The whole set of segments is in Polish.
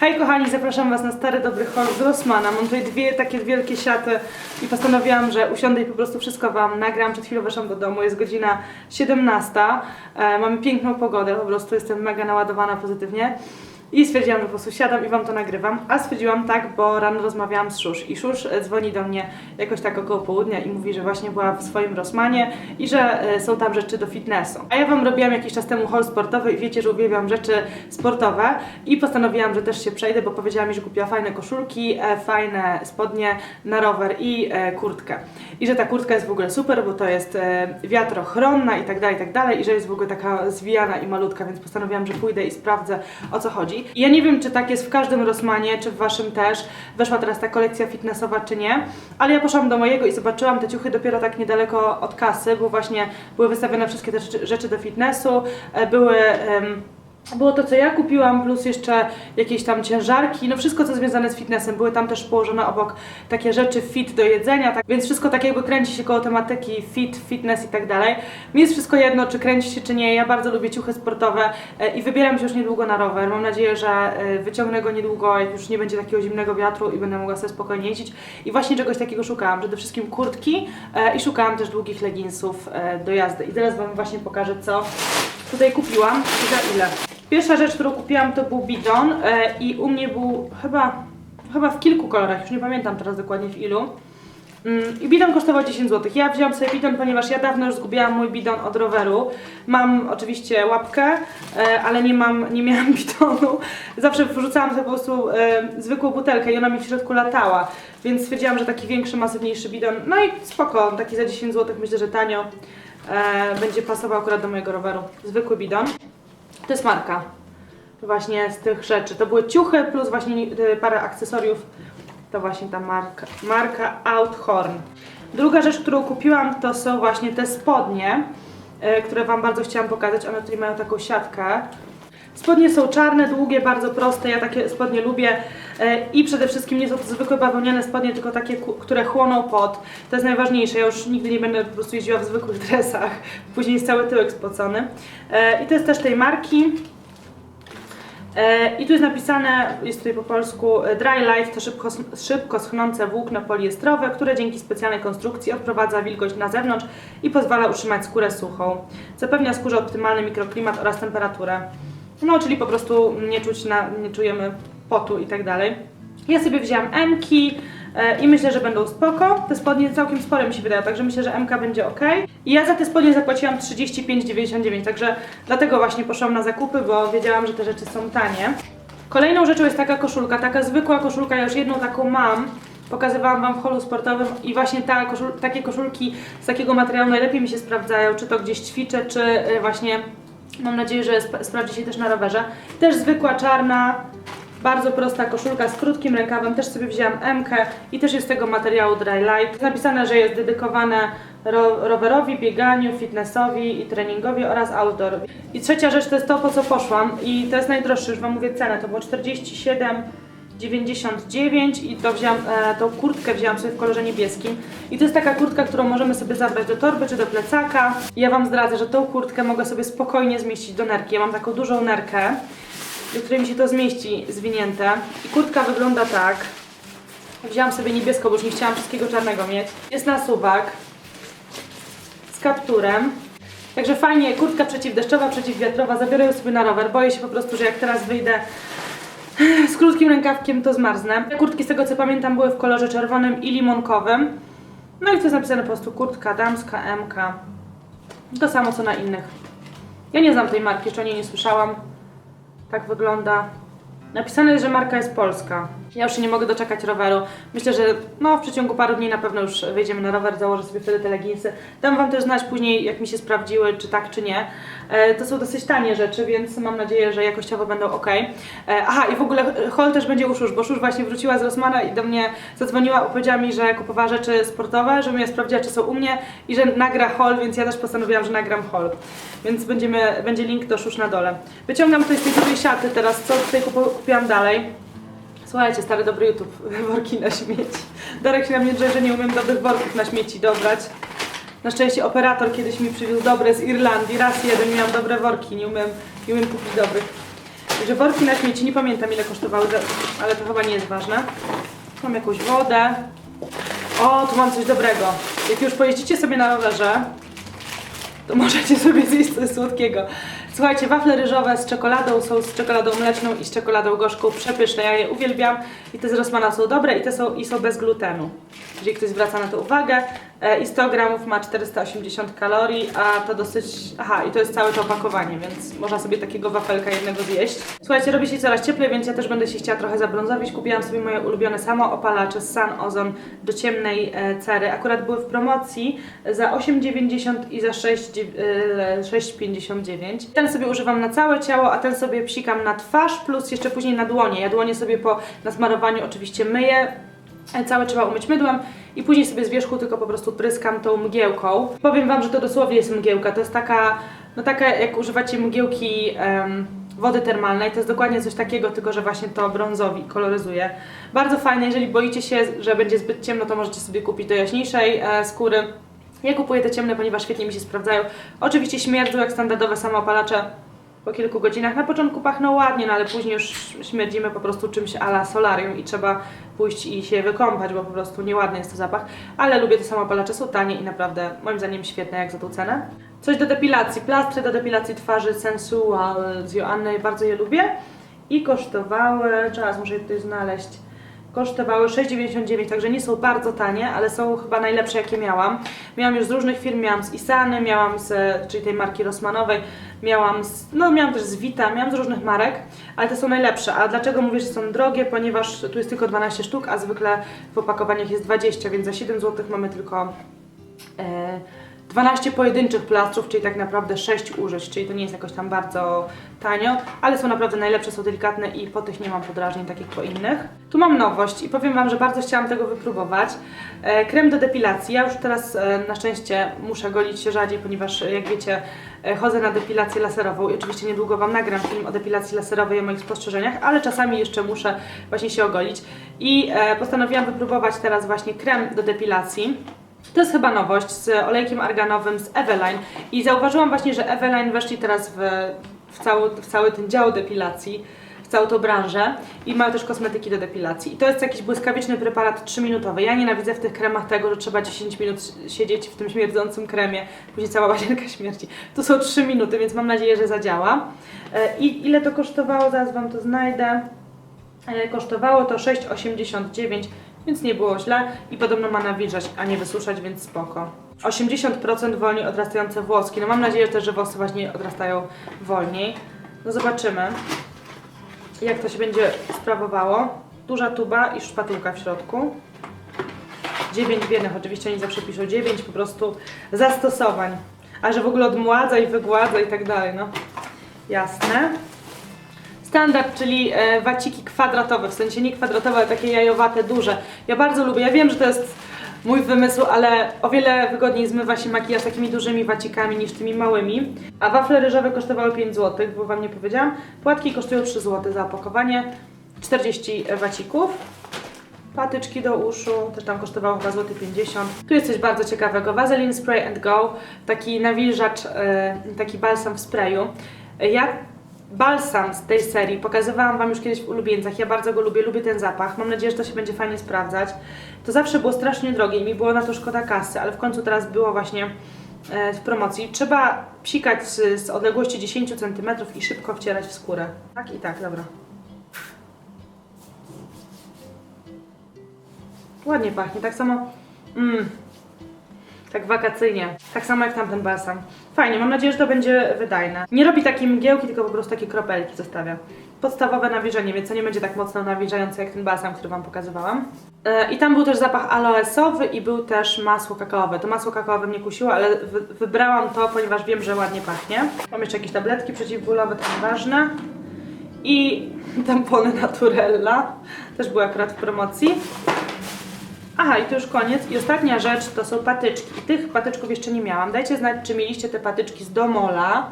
Hej kochani, zapraszam Was na stary dobry haul z Rossmana. Mam tutaj dwie takie wielkie siaty i postanowiłam, że usiądę i po prostu wszystko Wam nagram. Przed chwilą weszłam do domu, jest godzina 17. E, mamy piękną pogodę, po prostu jestem mega naładowana pozytywnie. I stwierdziłam, że po prostu siadam i Wam to nagrywam. A stwierdziłam tak, bo rano rozmawiałam z Szusz i Szusz e, dzwoni do mnie jakoś tak około południa i mówi, że właśnie była w swoim Rossmanie i że e, są tam rzeczy do fitnessu. A ja Wam robiłam jakiś czas temu haul sportowy i wiecie, że uwielbiam rzeczy sportowe i postanowiłam, że też się przejdę, bo powiedziała mi, że kupiła fajne koszulki, e, fajne spodnie na rower i kurtkę. I że ta kurtka jest w ogóle super, bo to jest wiatrochronna i tak dalej, i tak dalej i że jest w ogóle taka zwijana i malutka, więc postanowiłam, że pójdę i sprawdzę o co chodzi. I ja nie wiem, czy tak jest w każdym Rossmanie, czy w Waszym też. Weszła teraz ta kolekcja fitnessowa, czy nie, ale ja poszłam do mojego i zobaczyłam te ciuchy dopiero tak niedaleko od kasy, bo właśnie były wystawione wszystkie te rzeczy, do fitnessu, e, były... em, było to, co ja kupiłam, plus jeszcze jakieś tam ciężarki, no wszystko, co związane z fitnessem. Były tam też położone obok takie rzeczy fit do jedzenia, tak, więc wszystko tak jakby kręci się koło tematyki fit, fitness i tak dalej. Mi jest wszystko jedno, czy kręci się, czy nie. Ja bardzo lubię ciuchy sportowe e, i wybieram się już niedługo na rower. Mam nadzieję, że e, wyciągnę go niedługo, jak już nie będzie takiego zimnego wiatru i będę mogła sobie spokojnie jeździć. I właśnie czegoś takiego szukałam, przede wszystkim kurtki e, i szukałam też długich leginsów do jazdy. I teraz Wam właśnie pokażę, co tutaj kupiłam i za ile. Pierwsza rzecz, którą kupiłam to był bidon e, i u mnie był chyba, chyba w kilku kolorach, już nie pamiętam teraz dokładnie w ilu. Mm, I bidon kosztował 10 zł. Ja wzięłam sobie bidon, ponieważ ja dawno już zgubiłam mój bidon od roweru. Mam oczywiście łapkę, e, ale nie mam, nie miałam bidonu. Zawsze wrzucałam sobie po prostu e, zwykłą butelkę i ona mi w środku latała. Więc stwierdziłam, że taki większy, masywniejszy bidon. No i spoko, taki za 10 zł, myślę, że tanio. Będzie pasował akurat do mojego roweru. Zwykły bidon. To jest marka właśnie z tych rzeczy. To były ciuchy plus właśnie y, parę akcesoriów. To właśnie ta marka, marka Outhorn. Druga rzecz, którą kupiłam, to są właśnie te spodnie, y, które Wam bardzo chciałam pokazać. One tutaj mają taką siatkę. Spodnie są czarne, długie, bardzo proste. Ja takie spodnie lubię. E, I przede wszystkim nie są to zwykłe bawełniane spodnie, tylko takie, które chłoną pot. To jest najważniejsze. Ja już nigdy nie będę po prostu jeździła w zwykłych dresach. Później jest cały tyłek spocony. E, I to jest też tej marki. E, I tu jest napisane, jest tutaj po polsku Dry Life to szybko, szybko schnące włókno poliestrowe, które dzięki specjalnej konstrukcji odprowadza wilgoć na zewnątrz i pozwala utrzymać skórę suchą. Zapewnia skórze optymalny mikroklimat oraz temperaturę. No, czyli po prostu nie, czuć na, nie czujemy potu i tak dalej. Ja sobie wzięłam M-ki e, i myślę, że będą spoko. Te spodnie całkiem spore mi się wydają, także myślę, że MK będzie ok. I ja za te spodnie zapłaciłam 35,99, także dlatego właśnie poszłam na zakupy, bo wiedziałam, że te rzeczy są tanie. Kolejną rzeczą jest taka koszulka, taka zwykła koszulka, ja już jedną taką mam. Pokazywałam Wam w holu sportowym i właśnie ta koszul takie koszulki z takiego materiału najlepiej mi się sprawdzają, czy to gdzieś ćwiczę, czy y, właśnie mam nadzieję, że sp sprawdzi się też na rowerze. Też zwykła czarna, bardzo prosta koszulka z krótkim rękawem, też sobie wzięłam MK i też jest z tego materiału Dry Light. Napisane, że jest dedykowane ro rowerowi, bieganiu, fitnessowi i treningowi oraz outdoor. I trzecia rzecz to jest to, po co poszłam i to jest najdroższe, już Wam mówię cenę, to było 47 99 i to wziąłam, e, tą kurtkę wzięłam sobie w kolorze niebieskim i to jest taka kurtka, którą możemy sobie zabrać do torby czy do plecaka. I ja Wam zdradzę, że tą kurtkę mogę sobie spokojnie zmieścić do nerki. Ja mam taką dużą nerkę, do której mi się to zmieści zwinięte i kurtka wygląda tak. Wzięłam sobie niebieską, bo już nie chciałam wszystkiego czarnego mieć. Jest na suwak z kapturem. Także fajnie, kurtka przeciwdeszczowa, przeciwwiatrowa, zabiorę ją sobie na rower. Boję się po prostu, że jak teraz wyjdę z krótkim rękawkiem to zmarznę. Te kurtki z tego co pamiętam były w kolorze czerwonym i limonkowym. No i to jest napisane po prostu kurtka damska, MK. To samo co na innych. Ja nie znam tej marki, jeszcze o niej nie słyszałam. Tak wygląda. Napisane jest, że marka jest polska. Ja już się nie mogę doczekać roweru. Myślę, że no, w przeciągu paru dni na pewno już wejdziemy na rower, założę sobie wtedy te leginsy. Dam Wam też znać później, jak mi się sprawdziły, czy tak, czy nie. E, to są dosyć tanie rzeczy, więc mam nadzieję, że jakościowo będą ok. E, aha, i w ogóle hol też będzie u bo Szusz właśnie wróciła z Rosmana i do mnie zadzwoniła, powiedziała mi, że kupowała rzeczy sportowe, żebym ja sprawdziła, czy są u mnie i że nagra hol, więc ja też postanowiłam, że nagram hol. Więc będziemy, będzie link do Szusz na dole. Wyciągam tutaj z tej dużej siaty teraz, co tutaj kupiłam dalej. Słuchajcie, stary dobry YouTube, worki na śmieci. Darek się na mnie drze, że nie umiem dobrych worków na śmieci dobrać. Na szczęście operator kiedyś mi przywiózł dobre z Irlandii. Raz jeden miałam dobre worki, nie umiem, nie umiem kupić dobrych. Także worki na śmieci, nie pamiętam ile kosztowały, ale to chyba nie jest ważne. Mam jakąś wodę. O, tu mam coś dobrego. Jak już pojeździcie sobie na rowerze, to możecie sobie zjeść coś słodkiego. Słuchajcie, wafle ryżowe z czekoladą są z czekoladą mleczną i z czekoladą gorzką. Przepyszne, ja je uwielbiam. I te z Rossmana są dobre i te są, i są bez glutenu. Jeżeli ktoś zwraca na to uwagę. E, I 100 gramów ma 480 kalorii, a to dosyć... Aha, i to jest całe to opakowanie, więc można sobie takiego wafelka jednego zjeść. Słuchajcie, robi się coraz cieplej, więc ja też będę się chciała trochę zabrązowić. Kupiłam sobie moje ulubione samoopalacze z Sun Ozone do ciemnej e, cery. Akurat były w promocji za 8,90 i za 6, e, 6,59. Ten sobie używam na całe ciało, a ten sobie psikam na twarz, plus jeszcze później na dłonie. Ja dłonie sobie po nasmarowaniu oczywiście myję, Całe trzeba umyć mydłem i później sobie z wierzchu tylko po prostu pryskam tą mgiełką. Powiem Wam, że to dosłownie jest mgiełka. To jest taka, no taka jak używacie mgiełki wody termalnej. To jest dokładnie coś takiego, tylko że właśnie to brązowi koloryzuje. Bardzo fajne, jeżeli boicie się, że będzie zbyt ciemno, to możecie sobie kupić do jaśniejszej e, skóry. Ja kupuję te ciemne, ponieważ świetnie mi się sprawdzają. Oczywiście śmierdzą jak standardowe samoopalacze po kilku godzinach. Na początku pachną ładnie, no ale później już śmierdzimy po prostu czymś ala solarium i trzeba pójść i się wykąpać, bo po prostu nieładny jest to zapach. Ale lubię te samopalacze, są tanie i naprawdę moim zdaniem świetne jak za tą cenę. Coś do depilacji, plastry do depilacji twarzy Sensual z Joanny, bardzo je lubię. I kosztowały, teraz muszę je tutaj znaleźć, kosztowały 6,99, także nie są bardzo tanie, ale są chyba najlepsze jakie miałam. Miałam już z różnych firm, miałam z Isany, miałam z, czyli tej marki Rossmanowej, miałam z, no miałam też z Vita, miałam z różnych marek, ale te są najlepsze. A dlaczego mówię, że są drogie? Ponieważ tu jest tylko 12 sztuk, a zwykle w opakowaniach jest 20, więc za 7 zł mamy tylko e, 12 pojedynczych plastrów, czyli tak naprawdę 6 użyć, czyli to nie jest jakoś tam bardzo tanio, ale są naprawdę najlepsze, są delikatne i po tych nie mam podrażnień, tak jak po innych. Tu mam nowość i powiem Wam, że bardzo chciałam tego wypróbować. E, krem do depilacji. Ja już teraz e, na szczęście muszę golić się rzadziej, ponieważ e, jak wiecie chodzę na depilację laserową i oczywiście niedługo Wam nagram film o depilacji laserowej i o moich spostrzeżeniach, ale czasami jeszcze muszę właśnie się ogolić i postanowiłam wypróbować teraz właśnie krem do depilacji. To jest chyba nowość z olejkiem arganowym z Eveline i zauważyłam właśnie, że Eveline weszli teraz w, w, cały, w cały ten dział depilacji, w całą tą branżę i mają też kosmetyki do depilacji. I to jest jakiś błyskawiczny preparat 3-minutowy. Ja nienawidzę w tych kremach tego, że trzeba 10 minut siedzieć w tym śmierdzącym kremie, później cała łazienka śmierci. Tu są 3 minuty, więc mam nadzieję, że zadziała. E, I ile to kosztowało? Zaraz Wam to znajdę. E, Kosztowało to 6,89, więc nie było źle i podobno ma nawilżać, a nie wysuszać, więc spoko. 80% wolniej odrastające włoski. No mam nadzieję też, że włosy właśnie odrastają wolniej. No zobaczymy, jak to się będzie sprawowało. Duża tuba i szpatułka w środku. 9 w jednych, oczywiście oni zawsze piszą 9 po prostu zastosowań. A że w ogóle odmładza i wygładza i tak dalej, no. Jasne. Standard, czyli e, waciki kwadratowe, w sensie nie kwadratowe, ale takie jajowate, duże. Ja bardzo lubię, ja wiem, że to jest mój wymysł, ale o wiele wygodniej zmywa się makijaż takimi dużymi wacikami niż tymi małymi. A wafle ryżowe kosztowały 5 zł, bo Wam nie powiedziałam. Płatki kosztują 3 zł za opakowanie, 40 wacików. Patyczki do uszu, też tam kosztowało chyba złoty 50. Tu jest coś bardzo ciekawego. Vaseline Spray and Go, taki nawilżacz, e, taki balsam w sprayu. Ja balsam z tej serii pokazywałam Wam już kiedyś w ulubieńcach. Ja bardzo go lubię, lubię ten zapach. Mam nadzieję, że to się będzie fajnie sprawdzać. To zawsze było strasznie drogie i mi było na to szkoda kasy, ale w końcu teraz było właśnie e, w promocji. Trzeba psikać z, z odległości 10 cm i szybko wcierać w skórę. Tak i tak, dobra. Ładnie pachnie, tak samo. Mmm. Tak wakacyjnie. Tak samo jak tamten balsam. Fajnie, mam nadzieję, że to będzie wydajne. Nie robi takiej mgiełki, tylko po prostu takie kropelki zostawia. Podstawowe nawilżenie, więc to nie będzie tak mocno nawilżające jak ten balsam, który Wam pokazywałam. E, I tam był też zapach aloesowy i był też masło kakaowe. To masło kakaowe mnie kusiło, ale wy, wybrałam to, ponieważ wiem, że ładnie pachnie. Mam jeszcze jakieś tabletki przeciwbólowe, to nieważne. I tampony Naturella. Też były akurat w promocji. Aha, i to już koniec. I ostatnia rzecz to są patyczki. Tych patyczków jeszcze nie miałam. Dajcie znać, czy mieliście te patyczki z Domola.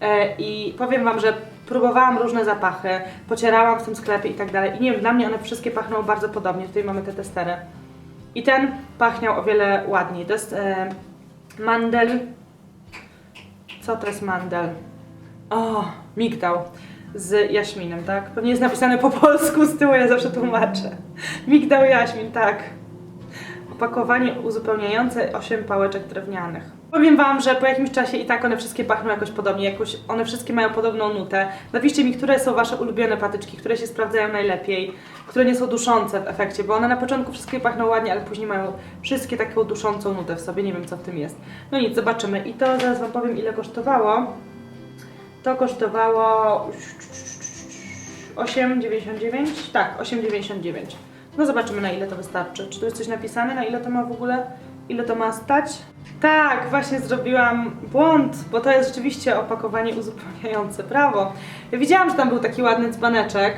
E, I powiem Wam, że próbowałam różne zapachy, pocierałam w tym sklepie i tak dalej. I nie wiem, dla mnie one wszystkie pachną bardzo podobnie. Tutaj mamy te testery. I ten pachniał o wiele ładniej. To jest e, mandel. Co to jest mandel? O, migdał. z jaśminem, tak? Pewnie jest napisane po polsku z tyłu, ja zawsze tłumaczę. Migdał jaśmin, tak. Opakowanie uzupełniające 8 pałeczek drewnianych. Powiem Wam, że po jakimś czasie i tak one wszystkie pachną jakoś podobnie, jakoś one wszystkie mają podobną nutę. Napiszcie mi, które są Wasze ulubione patyczki, które się sprawdzają najlepiej, które nie są duszące w efekcie, bo one na początku wszystkie pachną ładnie, ale później mają wszystkie taką duszącą nutę w sobie, nie wiem co w tym jest. No nic, zobaczymy. I to zaraz Wam powiem ile kosztowało. To kosztowało 8,99? Tak, 8,99. No zobaczymy na ile to wystarczy. Czy tu jest coś napisane, na ile to ma w ogóle, ile to ma stać? Tak, właśnie zrobiłam błąd, bo to jest rzeczywiście opakowanie uzupełniające. Brawo. Ja widziałam, że tam był taki ładny dzbaneczek.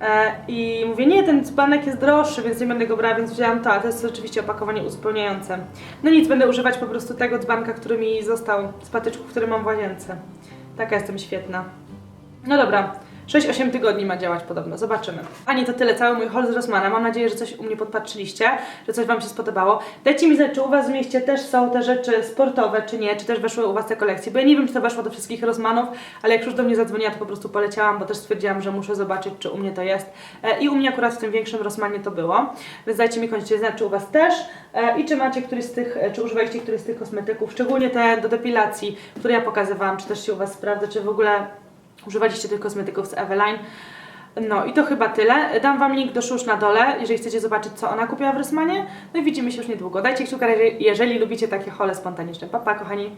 E, I mówię, nie, ten dzbanek jest droższy, więc nie będę go brała, więc wzięłam to, a to jest oczywiście opakowanie uzupełniające. No nic, będę używać po prostu tego dzbanka, który mi został z patyczków, który mam w łazience. Taka jestem świetna. No dobra, 6-8 tygodni ma działać podobno, zobaczymy. Ani to tyle, cały mój haul z Rossmana. Mam nadzieję, że coś u mnie podpatrzyliście, że coś Wam się spodobało. Dajcie mi znać, czy u Was w mieście też są te rzeczy sportowe, czy nie, czy też weszły u Was te kolekcje, bo ja nie wiem, czy to weszło do wszystkich Rossmanów, ale jak już do mnie zadzwoniła, to po prostu poleciałam, bo też stwierdziłam, że muszę zobaczyć, czy u mnie to jest. E, I u mnie akurat w tym większym Rossmanie to było, więc dajcie mi koniecznie znać, czy u Was też e, i czy macie któryś z tych, e, czy używaliście któryś z tych kosmetyków, szczególnie te do depilacji, które ja pokazywałam, czy też się u Was sprawdza, czy w ogóle używaliście tych kosmetyków z Eveline. No i to chyba tyle. Dam Wam link do Szusz na dole, jeżeli chcecie zobaczyć, co ona kupiła w Rosmanie. No i widzimy się już niedługo. Dajcie kciuka, jeżeli- lubicie takie hole spontaniczne. Pa, pa kochani.